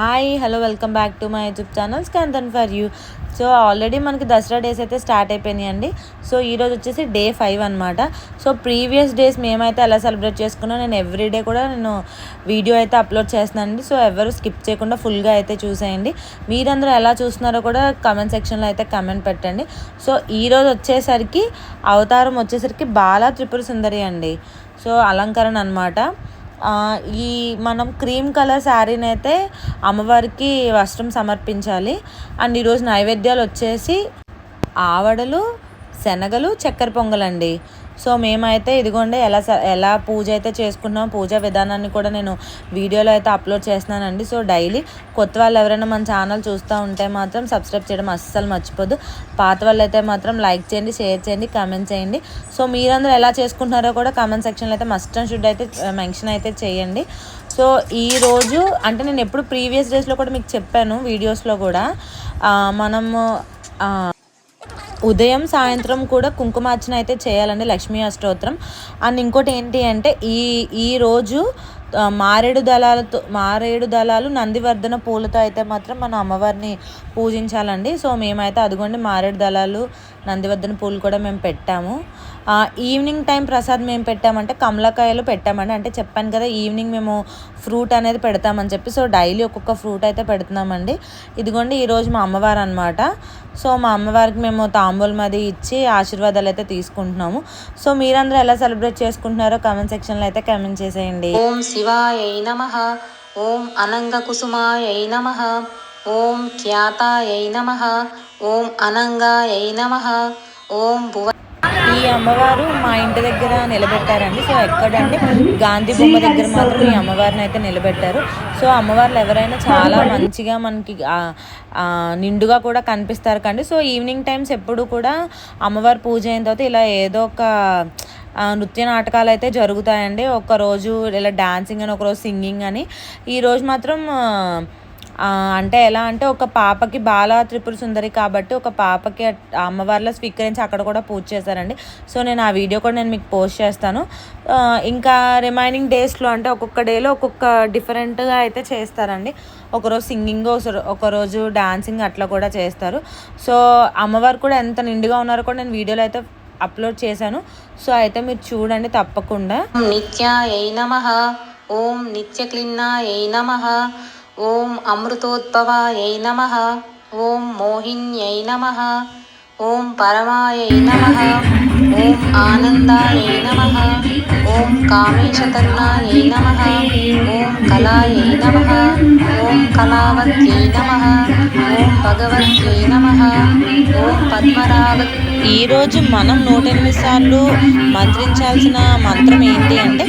Hi hello welcome back to my YouTube channel Skanthan for you. So already మనకి Dasara days అయితే start అయిపోయినాయి అండి so ఈరోజు వచ్చేసి డే ఫైవ్ అనమాట సో ప్రీవియస్ డేస్ మేమైతే ఎలా సెలబ్రేట్ చేసుకున్నా నేను ఎవ్రీ డే కూడా నేను వీడియో అయితే అప్లోడ్ చేస్తున్నానండి. సో ఎవరు స్కిప్ చేయకుండా ఫుల్గా అయితే చూసేయండి. మీరందరూ ఎలా చూస్తున్నారో కూడా కమెంట్ సెక్షన్లో అయితే కమెంట్ పెట్టండి. సో ఈరోజు వచ్చేసరికి అవతారం వచ్చేసరికి బాలా త్రిపుర సుందరి అండి. సో అలంకరణ అనమాట ఈ మనం క్రీమ్ కలర్ శారీని అయితే అమ్మవారికి వస్త్రం సమర్పించాలి. అండ్ ఈరోజు నైవేద్యాలు వచ్చేసి ఆవడలు శనగలు చక్కెర పొంగలండి. సో మేమైతే ఇదిగోండి ఎలా ఎలా పూజ అయితే చేసుకున్నాం పూజ విధానాన్ని కూడా నేను వీడియోలో అయితే అప్లోడ్ చేస్తున్నానండి. సో డైలీ కొత్త వాళ్ళు ఎవరైనా మన ఛానల్ చూస్తూ ఉంటే మాత్రం సబ్స్క్రైబ్ చేయడం అస్సలు మర్చిపోద్దు పాత వాళ్ళు అయితే మాత్రం లైక్ చేయండి షేర్ చేయండి కమెంట్ చేయండి. సో మీరందరూ ఎలా చేసుకుంటున్నారో కూడా కమెంట్ సెక్షన్లో అయితే మస్ట్ అండ్ షుడ్ అయితే మెన్షన్ అయితే చేయండి. సో ఈరోజు అంటే నేను ఎప్పుడు ప్రీవియస్ డేస్లో కూడా మీకు చెప్పాను వీడియోస్లో కూడా. మనము ఉదయం సాయంత్రం కూడా కుంకుమార్చన అయితే చేయాలండి లక్ష్మీ అష్టోత్తరం. అండ్ ఇంకోటి ఏంటి అంటే ఈ ఈరోజు మారేడు దళాలతో మారేడు దళాలు నందివర్ధన పూలతో అయితే మాత్రం మన అమ్మవారిని పూజించాలండి. సో మేమైతే అదిగోండి మారేడు దళాలు నందివర్ధన పూలు కూడా మేము పెట్టాము. ఈవినింగ్ టైం ప్రసాద్ మేము పెట్టామంటే కమలకాయలు పెట్టామండి. అంటే చెప్పాను కదా ఈవినింగ్ మేము ఫ్రూట్ అనేది పెడతామని చెప్పి. సో డైలీ ఒక్కొక్క ఫ్రూట్ అయితే పెడుతున్నామండి. ఇదిగోండి ఈరోజు మా అమ్మవారు అనమాట సో మా అమ్మవారికి మేము తాంబూలం అది ఇచ్చి ఆశీర్వాదాలు అయితే తీసుకుంటున్నాము. సో మీరందరూ ఎలా సెలబ్రేట్ చేసుకుంటున్నారో కమెంట్ సెక్షన్లో అయితే కమెంట్ చేసేయండి. ఓం శివాయ నమ. ఓం అనంగకుసుమాయ నమ. ఓం ఖ్యాతాయ నమ. ఓం అనంగాయ నమ. ఓం భువ ఈ అమ్మవారు మా ఇంటి దగ్గర నిలబెట్టారండి. సో ఎక్కడంటే గాంధీ బొమ్మ దగ్గర మాత్రం ఈ అమ్మవారిని అయితే నిలబెట్టారు. సో అమ్మవార్లు ఎవరైనా చాలా మంచిగా మనకి నిండుగా కూడా కనిపిస్తారు కండి. సో ఈవినింగ్ టైమ్స్ ఎప్పుడు కూడా అమ్మవారి పూజ అయిన తర్వాత ఇలా ఏదో ఒక నృత్య నాటకాలు అయితే జరుగుతాయండి. ఒకరోజు ఇలా డాన్సింగ్ అని ఒకరోజు సింగింగ్ అని. ఈరోజు మాత్రం అంటే ఎలా అంటే ఒక పాపకి బాల త్రిపుర సుందరి కాబట్టి ఒక పాపకి అమ్మవారిలో స్వీకరించి అక్కడ కూడా పూజ చేశారండి. సో నేను ఆ వీడియో కూడా నేను మీకు పోస్ట్ చేస్తాను. ఇంకా రిమైనింగ్ డేస్లో అంటే ఒక్కొక్క డేలో ఒక్కొక్క డిఫరెంట్గా అయితే చేస్తారండి. ఒకరోజు సింగింగ్ ఒకరోజు డాన్సింగ్ అట్లా కూడా చేస్తారు. సో అమ్మవారు కూడా ఎంత నిండుగా ఉన్నారో కూడా నేను వీడియోలో అయితే అప్లోడ్ చేశాను. సో అయితే మీరు చూడండి తప్పకుండా. నిత్యాయ నమ. ఓం నిత్య క్లిన్నాయ నమ. ఓం అమృతోద్భవాయై నమ. ఓం మోహిన్యై నమ. ఓం పరమాయై నమ. ఓం ఆనందాయ నమ. ఓం కామేశతరుణాయై నమ. ఓం కళాయై నమ. ఓం కళావత్యై నమ. ఓం భగవత్యై నమ. ఓం పద్మరావత్ ఈరోజు మనం నూట ఎనిమిది సార్లు మంత్రించాల్సిన మంత్రం ఏంటి అంటే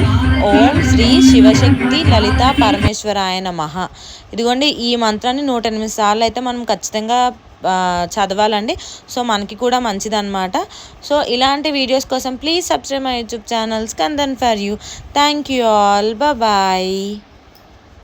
ఓం శ్రీ శివశక్తి లలిత పరమేశ్వరాయ నమః. ఇదిగోండి ఈ మంత్రాన్ని నూట ఎనిమిది సార్లు అయితే మనం ఖచ్చితంగా చదవాలండి. సో మనకి కూడా మంచిదన్నమాట. సో ఇలాంటి వీడియోస్ కోసం please subscribe my YouTube channels Kandan for you. Thank you all. Bye